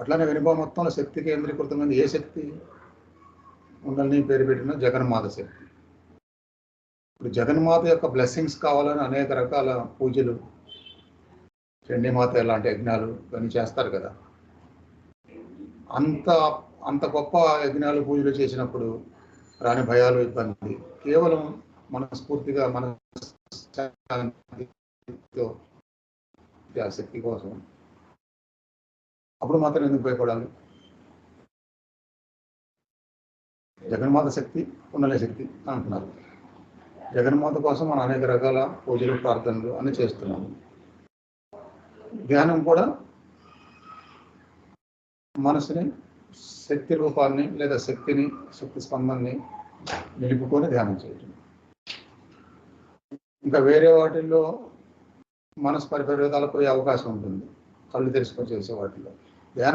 అట్లానే వినుభవ మొత్తంలో శక్తి కేంద్రీకృతమైంది ఏ శక్తి? ఉండల్ని పేరు పెట్టిన జగన్మాత శక్తి. ఇప్పుడు జగన్మాత యొక్క బ్లెస్సింగ్స్ కావాలని అనేక రకాల పూజలు చండీమాత ఇలాంటి యజ్ఞాలు ఇవన్నీ చేస్తారు కదా. అంత అంత గొప్ప యజ్ఞాలు పూజలు చేసినప్పుడు రాని భయాలు ఇబ్బంది. కేవలం మనస్ఫూర్తిగా మన ఆ శక్తి కోసం అప్పుడు మాత్రం ఎందుకు భయపడాలి? జగన్మాత శక్తి ఉండలే శక్తి అని అంటున్నారు. జగన్మాత కోసం మనం అనేక రకాల పూజలు ప్రార్థనలు అన్ని చేస్తున్నాము ధ్యానం కూడా మనసుని శక్తి రూపాన్ని లేదా శక్తిని శక్తి స్పందనని నిలుపుకొని ధ్యానం చేయటం. ఇంకా వేరే వాటిల్లో మనసు పరిపరితాలు పోయే అవకాశం ఉంటుంది. కళ్ళు తెరుచుకొని చేసే వాటిలో. ధ్యానం